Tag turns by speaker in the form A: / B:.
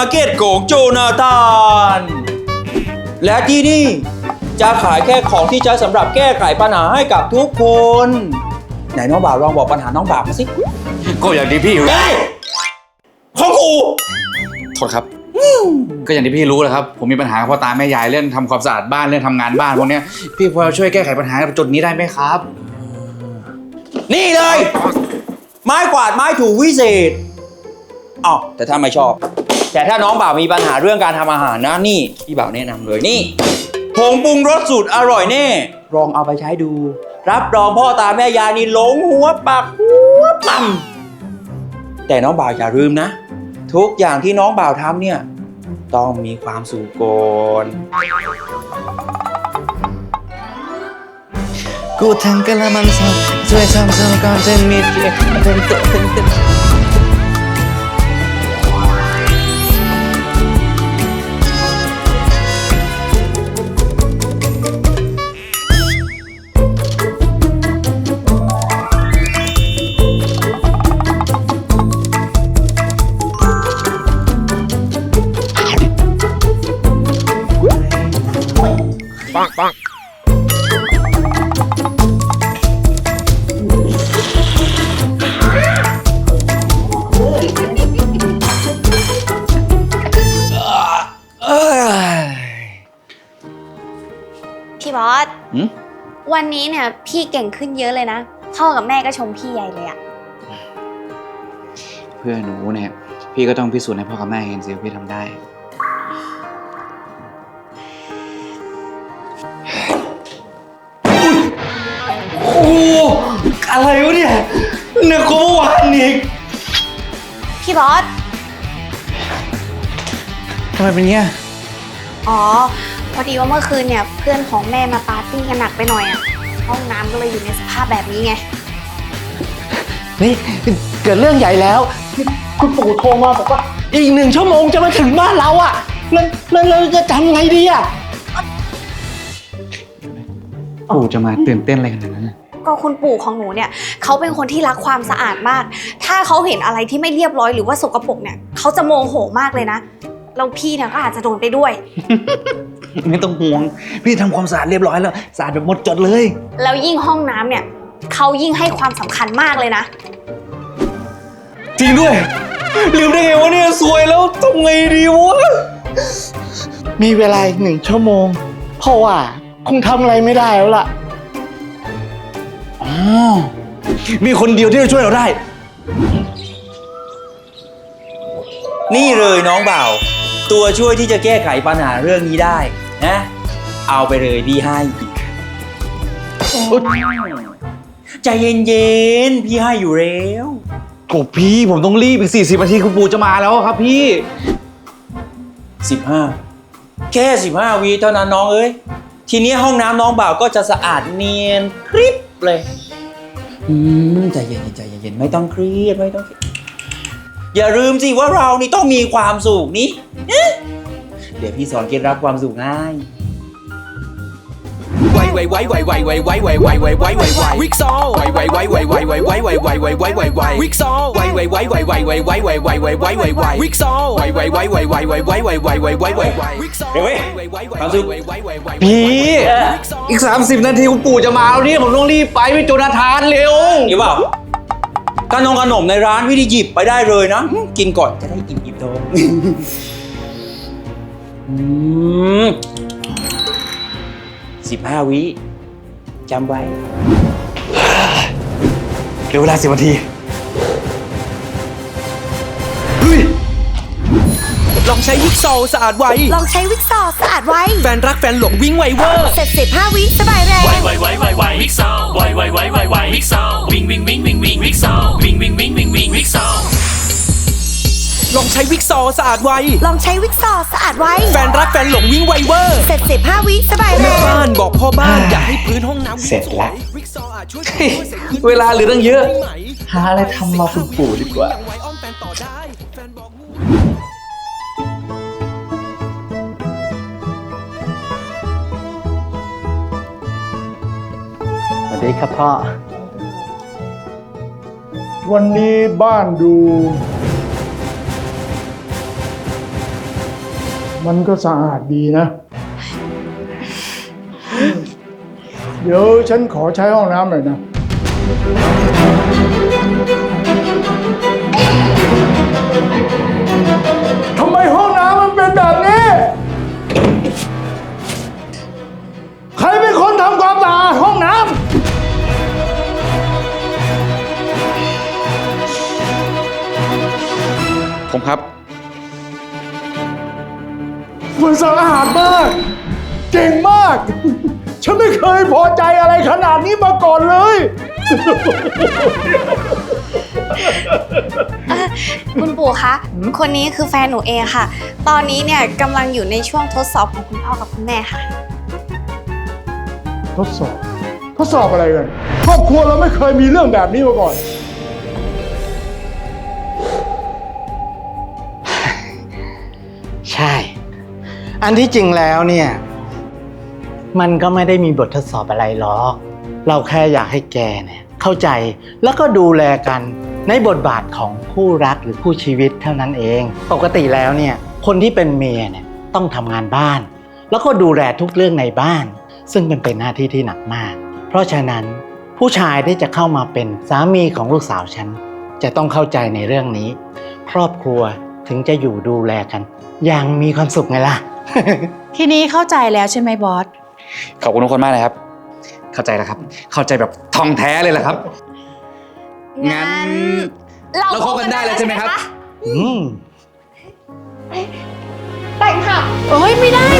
A: มาร์เก็ตของโจนาธานและที่นี่จะขายแค่ของที่ใช้สำหรับแก้ไขปัญหาให้กับทุกคน ไหนน้องบ่าวลองบอกปัญหาน้องบ่าวมาสิ
B: ก็อย่างที่พี่รู้
A: เฮ้ยของกู
B: โทษครับ ก็อย่างที่พี่รู้แหละครับ ผมมีปัญหากับพ่อตาแม่ยายเรื่องทำความสะอาดบ้านเรื่องทำงานบ้านพวกเนี้ยพี่พอช่วยแก้ไขปัญหาจุดนี้ได้ไหมครับ
A: นี่เลย ไม้กวาดไม้ถูวิเศษอ๋อแต่ถ้าไม่ชอบ แต่ถ้าน้องบ่าวมีปัญหาเรื่องการทำอาหารนะนี่พี่บ่าวแนะนำเลยนี่ผงปรุงรสสูตรอร่อยแน่ลองเอาไปใช้ดู รับรองพ่อตาแม่ยายนี่หลงหัวปักหัวปั๊มแต่น้องบ่าวอย่าลืมนะ ทุกอย่างที่น้องบ่าวทำเนี่ย ต้องมีความสุขก่อน
B: กูทั้งกะละมังสดช่วยทำสมก่อนจะมีเพียงเต็มเต็มเต็มเต็ ม
A: เอ้ย
C: พี่บอส
A: หืม
C: วันนี้เนี่ยพี่เก่งขึ้นเยอะเลยนะ พ่อกับแม่ก็ชมพี่ใหญ่เลยอะ
B: เพื่อหนูเนี่ย พี่ก็ต้องพิสูจน์ให้พ่อกับแม่เห็นสิว่าพี่ทำได้
A: อ้อะไรวะเนี่ยหนักกว่าเมื่อวานอีก
C: พี่บอส
B: ทำไมเป็นเงี้ย
C: อ๋อ พอดีว่าเมื่อคืนเนี่ยเพื่อนของแม่มาปาร์ตี้กันหนักไปหน่อยอะห้องน้ำก็เลยอยู่ในสภาพแบบนี้ไง
D: นี่เกิดเรื่องใหญ่แล้ว คุณปู่โทรมาบอกว่า อีกหนึ่งชั่วโมงจะมาถึงบ้านเราอะแล้วแล้วเราจะทำไงดีอะ
B: ปู่จะมาตื่นเต้นอะไรขนาดนั้นน่ะ
C: ก็คุณปู่ของหนูเนี่ยเขาเป็นคนที่รักความสะอาดมาก ถ้าเขาเห็นอะไรที่ไม่เรียบร้อยหรือว่าสกปรกเนี่ยเขาจะโมโหมากเลยนะแล้วพี่เนี่ยก็อาจจะโดนไปด้วย
B: ไม่ต้องห่วง พี่ทำความสะอาดเรียบร้อยแล้วสะอาดแบบหมดจดเลย
C: แล้วยิ่งห้องน้ำเนี่ยเขายิ่งให้ความสำคัญมากเลยนะ
A: จริงด้วย ลืมได้ไงวะเนี่ยสวยแล้วทำไงดีวะ
D: มีเวลาอีกหนึ่งชั่วโมง เพราะว่าคงทำอะไรไม่ได้แล้วล่ะ
A: อ๋อมีคนเดียวที่จะช่วยเราได้ นี่เลยน้องบ่าว ตัวช่วยที่จะแก้ไขปัญหาเรื่องนี้ได้นะ เอาไปเลยพี่ให้ใจเย็นๆพี่ให้อยู่แล้ว
B: โอ้พี่ผมต้องรีบอีก 40นาทีคุณปู่จะมาแล้วครับพี่
A: 15 แค่ 15วิเท่านั้นน้องเอ้ย ทีนี้ห้องน้ำน้องบ่าวก็จะสะอาดเนียนกริบ เลย อืมใจเย็นๆใจเย็นๆไม่ต้องเครียดไม่ต้องเครียดอย่าลืมสิว่าเรานี่ต้องมีความสุขนี่เอ๊ะเดี๋ยวพี่สอนเคล็ดลับความสุขง่าย
E: ไวไวไวไวไวไวไวไวไวไวไวไวไววิกซอไวไวไวไวไวไวไวไวไวไวไวไวไววิกซอไวไวไวไวไวไวไวไวไวไวไวไวไววิกซอไวไวไวไวไวไวไวไวไวไวไวไวไววิกซอ
A: เดี๋ยวเว้ยความสุข
B: พี่อีก 30 นาทีคุณปู่จะมาแล้วเนี่ยผมต้องรีบไปไปโจนาธานเร็ว
A: นี่เปล่าขนมขนมในร้านพี่ได้หยิบไปได้เลยนะ กินก่อนจะได้อิ่มอิ่มท้อง สิบห้าวิจำไว้
B: เหลือเวลาสิบนาที
E: ลองใช้วิกซอสะอาดไว
F: ลองใช้วิกซอสะอาดไว้
E: แฟนรักแฟนหลงวิ่งไวเวอร์
F: เสร็จสิบห้าวิสบายแรง
G: ไวไวไวไวไววิกซาว
E: ลองใช้วิกซอสะอาดไว
F: ลองใช้วิกซอสะอาดไว้
E: แฟนรักแฟนหลงวิ่งไวเวอร์
F: เสร็จสิบห้าวิสบายแร
E: แม่
F: ง
E: บ้านบอกพ่อบ้านอยากให้พื้นห้องน้ำ
B: เสร็จละ
E: วิกซออาจช่วย
B: เวลาเหลือตั้งเยอะ
E: ได้ไหม
B: หาอะไรทำมาคุณปู่ดีกว่า
E: ยังไว้อ้อมแฟนต่อได้แฟนบอกลูก
D: สวัสดีครับพ่อ วันนี้บ้านดู
H: มันก็สะอาดดีนะ เดี๋ยวฉันขอใช้ห้องน้ำหน่อยนะ ทำไมห้องน้ำมันเป็นแบบนี้ ใครเป็นคนทำความสะอาดห้องน้ำ
B: ผมครับ
H: มันสะอาดมาก เก่งมาก ฉันไม่เคยพอใจอะไรขนาดนี้มาก่อนเลย
C: คุณปู่คะ คนนี้คือแฟนหนูเองค่ะ ตอนนี้เนี่ยกำลังอยู่ในช่วงทดสอบของคุณพ่อกับคุณแม่ค่ะ
H: ทดสอบ ทดสอบอะไรกัน ครอบครัวเราไม่เคยมีเรื่องแบบนี้มาก่อน
D: ใช่ อันที่จริงแล้วเนี่ย มันก็ไม่ได้มีบททดสอบอะไรหรอก เราแค่อยากให้แกเนี่ยเข้าใจแล้วก็ดูแลกันในบทบาทของคู่รักหรือคู่ชีวิตเท่านั้นเอง ปกติแล้วเนี่ยคนที่เป็นเมียเนี่ยต้องทำงานบ้าน แล้วก็ดูแลทุกเรื่องในบ้าน ซึ่งมันเป็นหน้าที่ที่หนักมาก เพราะฉะนั้นผู้ชายที่จะเข้ามาเป็นสามีของลูกสาวฉัน จะต้องเข้าใจในเรื่องนี้ ครอบครัว ถึงจะอยู่ดูแลกัน อย่างมีความสุขไงล่ะ
I: ทีนี้เข้าใจแล้วใช่ไหมบอส
B: ขอบคุณทุกคนมากเลยครับ เข้าใจแล้วครับ เข้าใจแบบทองแท้เลยแหละครับ งั้น เราคบกันได้แล้วใช่ไหมครับ
D: อืม
C: แต่งค่ะ
I: เอ้ยไม่ได้สิ